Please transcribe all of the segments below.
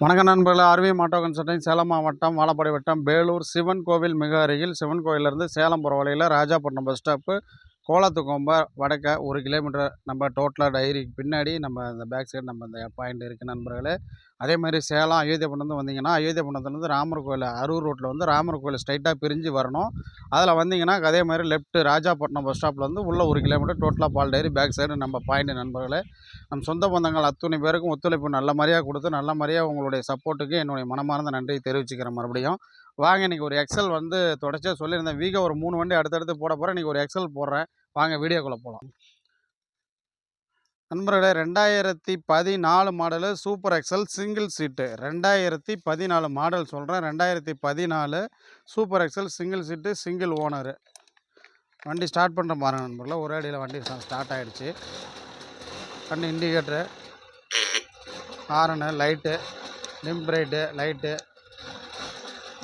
வணக்கம் நண்பர்களே ஆர்வி மாட்டோ கன்சல்டிங் சேலம் மாவட்டம் வாழப்பாடி வட்டம் பேலூர் சிவன் கோவில் மிக அருகில் சிவன் கோவிலேருந்து சேலம் போகிற வழியில் ராஜாப்பட்டினம் பஸ் ஸ்டாப்பு கோலத்துக்கொம்ப வடக்க ஒரு கிலோமீட்டர் நம்ம டோட்டலாக டைரிக்கு பின்னாடி நம்ம அந்த பேக் சைடு நம்ம அந்த பாயிண்ட் இருக்குது நண்பர்களே. அதே மாதிரி சேலம் அயோத்தியப்பட்டினம் வந்தீங்கன்னா அயோத்தியப்பட்டினத்துலேருந்து ராமர் கோயில் அரூர் ரோட்டில் வந்து ராமர் கோயில் ஸ்ட்ரைட்டாக பிரிஞ்சு வரணும். அதில் வந்தீங்கன்னா அதே மாதிரி லெஃப்ட் ராஜாப்பட்டினம் பஸ் ஸ்டாப்பில் வந்து உள்ள ஒரு கிலோமீட்டர் டோட்டலாக பால் டைரி பேக் சைடு நம்ம பாயிண்ட் நண்பர்களே. நம் சொந்த பந்தங்கள் அத்துணை பேருக்கும் ஒத்துழைப்பு நல்ல மாதிரியாக கொடுத்து நல்ல மாதிரியாக உங்களுடைய சப்போர்ட்டுக்கு என்னுடைய மனமார்ந்த நன்றியை தெரிவிச்சுக்கிறேன் மறுபடியும். வாங்க இன்றைக்கி ஒரு எக்ஸல் வந்து தொடச்சா சொல்லியிருந்தேன். வீக ஒரு மூணு வண்டி அடுத்தடுத்து போட போகிறேன் இன்றைக்கி ஒரு எக்ஸல் போடுறேன். வாங்க வீடியோக்குள்ளே போகலாம் நண்பர்களே ரெண்டாயிரத்தி பதினாலு model super excel single seat ரெண்டாயிரத்தி பதினாலு மாடல் சொல்கிறேன் ரெண்டாயிரத்தி பதினாலு super excel single seat single owner வண்டி ஸ்டார்ட் பண்ணுற பாருங்க நண்பர்களே. ஒரே அடியில் வண்டி ஸ்டார்ட் ஆகிடுச்சு வண்டி indicator horn light dim bright light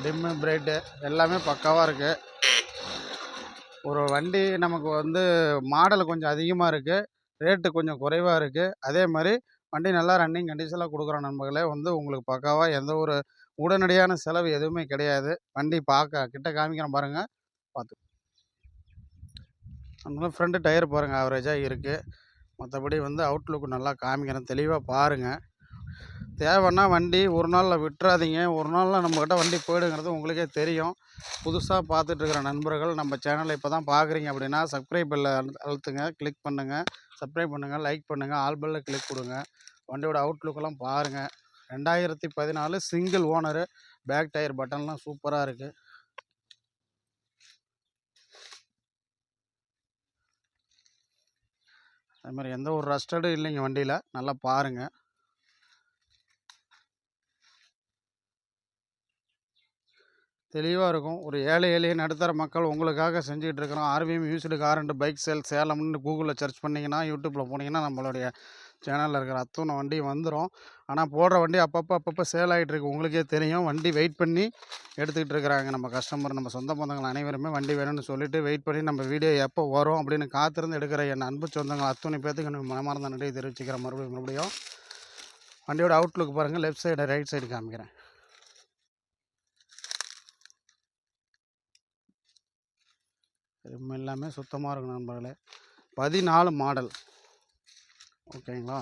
dim bright எல்லாமே பக்காவாக இருக்குது ஒரு வண்டி நமக்கு வந்து மாடல் கொஞ்சம் அதிகமாக இருக்குது ரேட்டு கொஞ்சம் குறைவாக இருக்குது அதே மாதிரி வண்டி நல்லா ரன்னிங் கண்டிஷனில் கொடுக்குறோம் நண்பர்களே வந்து உங்களுக்கு பக்காவாக எந்த ஒரு உடனடியான செலவு எதுவுமே கிடையாது. வண்டி பார்க்க கிட்ட காமிக்கிறேன் பாருங்கள் பார்த்து அதனால் ஃப்ரண்ட்டு டயர் பாருங்கள் ஆவரேஜாக இருக்குது மற்றபடி வந்து அவுட்லுக் நல்லா காமிக்கிறேன். தெளிவாக பாருங்கள் தேவைன்னா வண்டி ஒரு நாளில் விட்டுறாதீங்க. ஒரு நாளில் நம்மக்கிட்ட வண்டி போயிடுங்கிறது உங்களுக்கே தெரியும். புதுசாக பார்த்துட்ருக்குற நண்பர்கள் நம்ம சேனலை இப்போ தான் பார்க்குறீங்க அப்படின்னா சப்ஸ்கிரைப் பெல்ல அழுத்துங்க கிளிக் பண்ணுங்கள் சப்ஸ்கிரைப் பண்ணுங்கள் லைக் பண்ணுங்கள் ஆல் பெல்லில் கிளிக் கொடுங்க. வண்டியோட அவுட்லுக்கெல்லாம் பாருங்கள் ரெண்டாயிரத்தி பதினாலு சிங்கிள் ஓனரு பேக் டயர் பட்டன்லாம் சூப்பராக இருக்குது அது மாதிரி எந்த ஒரு ரஸ்டடும் இல்லைங்க வண்டியில். நல்லா பாருங்கள் தெளிவாக இருக்கும். ஒரு ஏழை எளிய நடுத்தர மக்கள் உங்களுக்காக செஞ்சுக்கிட்டு இருக்கிறோம். RVM used car and bike sale சேலம்னு கூகுளில் சர்ச் பண்ணிங்கன்னா யூடியூப்பில் போனீங்கன்னா நம்மளுடைய சேனலில் இருக்கிற அத்தனை வண்டி வந்துடும் ஆனால் போடுற வண்டி அப்பப்போ அப்பப்போ சேல் ஆகிட்டுருக்கு உங்களுக்கே தெரியும். வண்டி வெயிட் பண்ணி எடுத்துக்கிட்டு இருக்கிறாங்க. நம்ம கஸ்டமர் நம்ம சொந்த பந்தங்கள் அனைவருமே வண்டி வேணும்னு சொல்லிட்டு வெயிட் பண்ணி நம்ம வீடியோ எப்போ வரும் அப்படின்னு காத்திருந்து எடுக்கிற என் அன்பு சொந்தங்கள் அத்தனை பேர்த்துக்கு நம்ம மனமார்ந்த நன்றியை தெரிவிச்சுக்கிறேன். மறுபடியும் மறுபடியும் வண்டியோட அவுட்லுக் பாருங்கள் லெஃப்ட் சைடு ரைட் சைடு காமிக்கிறேன். ரிம் எல்லாமே சுத்தமாக இருக்கும் நண்பர்களே. பதினாலு மாடல். ஓகேங்களா?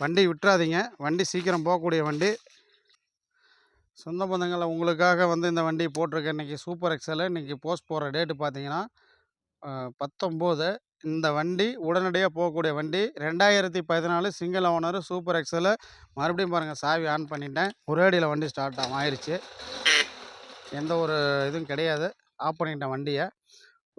வண்டி விட்டுறாதீங்க. வண்டி சீக்கிரம் போகக்கூடிய வண்டி. சொந்த பந்தங்களை உங்களுக்காக வந்து இந்த வண்டி போட்டிருக்கேன். இன்றைக்கி சூப்பர் எக்ஸலு. இன்றைக்கி போஸ்ட் போடுற டேட்டு பார்த்தீங்கன்னா பத்தொம்போது. இந்த வண்டி உடனடியாக போகக்கூடிய வண்டி. ரெண்டாயிரத்தி பதினாலு சிங்கிள் ஓனர் சூப்பர் எக்ஸலு. மறுபடியும் பாருங்கள் சாவி ஆன் பண்ணிட்டேன். ஒரேடியில் வண்டி ஸ்டார்ட் ஆகும். ஆயிடுச்சு எந்த ஒரு இதுவும் கிடையாது. ஆஃப் பண்ணிட்டேன் வண்டியை.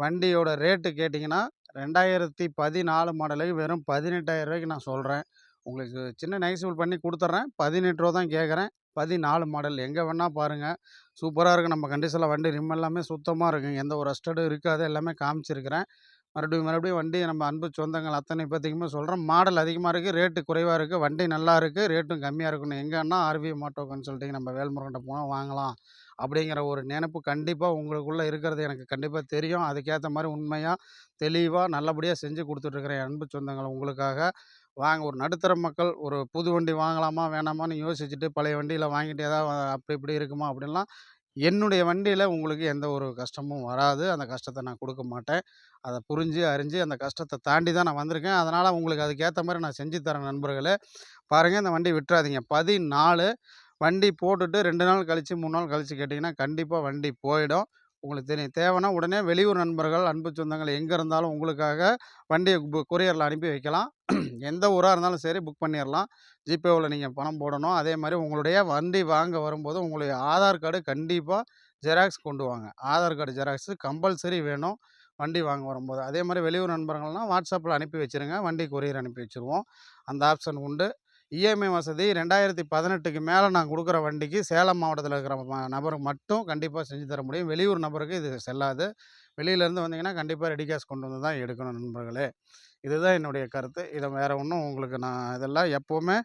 வண்டியோட ரேட்டு கேட்டிங்கன்னா ரெண்டாயிரத்தி பதினாலு மாடலுக்கு வெறும் பதினெட்டாயிரம் ரூபாய்க்கு நான் சொல்கிறேன் உங்களுக்கு சின்ன நெகசிபிள் பண்ணி கொடுத்துட்றேன் பதினெட்டு ரூபா தான் கேட்குறேன். பதினாலு மாடல் எங்கே வேணால் பாருங்கள் சூப்பராக இருக்குது நம்ம கண்டிஷனில் வண்டி ரிம் எல்லாமே சுத்தமாக இருக்குங்க எந்த ஒரு ரஸ்டடும் இருக்காது. எல்லாமே காமிச்சிருக்கிறேன். மறுபடியும் மறுபடியும் வண்டி நம்ம அன்பு சொந்தங்கள் அத்தனை பேர்த்துக்குமே சொல்கிறோம் மாடல் அதிகமாக இருக்குது ரேட்டு குறைவாக இருக்குது வண்டி நல்லா இருக்குது ரேட்டும் கம்மியாக இருக்கணும் எங்கன்னா ஆர்வி மோட்டோ கன்சல்ட்டிங் நம்ம வேல்முருகன்ட்ட போனால் வாங்கலாம். அப்படிங்கிற ஒரு நினப்பு கண்டிப்பாக உங்களுக்குள்ளே இருக்கிறது எனக்கு கண்டிப்பாக தெரியும். அதுக்கேற்ற மாதிரி உண்மையாக தெளிவாக நல்லபடியாக செஞ்சு கொடுத்துட்ருக்குறேன் அன்பு சொந்தங்கள் உங்களுக்காக. வாங்க ஒரு நடுத்தர மக்கள் ஒரு புது வண்டி வாங்கலாமா வேணாமான்னு யோசிச்சுட்டு பழைய வண்டியில் வாங்கிட்டு ஏதாவது அப்படி இப்படி இருக்குமா அப்படின்லாம் என்னுடைய வண்டியில் உங்களுக்கு எந்த ஒரு கஷ்டமும் வராது. அந்த கஷ்டத்தை நான் கொடுக்க மாட்டேன். அதை புரிஞ்சு அறிஞ்சு அந்த கஷ்டத்தை தாண்டி தான் நான் வந்திருக்கேன். அதனால் உங்களுக்கு அதுக்கேற்ற மாதிரி நான் செஞ்சு தரேன் நண்பர்களே. பாருங்கள் இந்த வண்டி விட்டுறாதீங்க பதினாலு வண்டி போட்டுட்டு ரெண்டு நாள் கழித்து மூணு நாள் கழித்து கேட்டிங்கன்னா கண்டிப்பாக வண்டி போயிடும். உங்களுக்கு தெரியும். தேவைன்னா உடனே வெளியூர் நண்பர்கள் அன்பு சொந்தங்கள் எங்கே இருந்தாலும் உங்களுக்காக வண்டியை கொரியரில் அனுப்பி வைக்கலாம். எந்த ஊராக இருந்தாலும் சரி புக் பண்ணிடலாம் ஜிபேவில் நீங்கள் பணம் போடணும். அதே மாதிரி உங்களுடைய வண்டி வாங்க வரும்போது உங்களுடைய ஆதார் கார்டு கண்டிப்பாக ஜெராக்ஸ் கொண்டு வாங்க. ஆதார் கார்டு ஜெராக்ஸு கம்பல்சரி வேணும் வண்டி வாங்க வரும்போது. அதே மாதிரி வெளியூர் நண்பர்கள்லாம் வாட்ஸ்அப்பில் அனுப்பி வச்சுருங்க. வண்டி கொரியர் அனுப்பி வச்சுருவோம். அந்த ஆப்ஷன் உண்டு. இஎம்ஐ வசதி ரெண்டாயிரத்தி பதினெட்டுக்கு மேலே நான் கொடுக்குற வண்டிக்கு சேலம் மாவட்டத்தில் இருக்கிற நபருக்கு மட்டும் கண்டிப்பாக செஞ்சு தர முடியும். வெளியூர் நபருக்கு இது செல்லாது. வெளியிலேருந்து வந்தீங்கன்னா கண்டிப்பாக ரெடி கேஷ் கொண்டு வந்து தான் எடுக்கணும் நண்பர்களே. இதுதான் என்னுடைய கருத்து. இதை வேறு ஒன்றும் உங்களுக்கு நான் இதெல்லாம் எப்போவுமே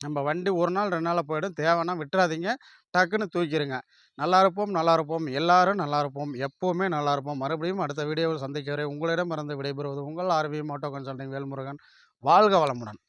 நம்ம வண்டி ஒரு நாள் ரெண்டு நாளில் போயிடும். தேவைன்னா விட்டுறாதீங்க. டக்குன்னு தூக்கிடுங்க நல்லா இருப்போம் நல்லா இருப்போம். எல்லாரும் நல்லா இருப்போம். எப்போவுமே நல்லா இருப்போம். மறுபடியும் அடுத்த வீடியோவில் சந்திக்க வரை உங்களிடம் இருந்து விடைபெறுவது உங்கள் ஆர்வி மோட்டோ கன்சல்டிங் வேல்முருகன். வாழ்க வளமுடன்.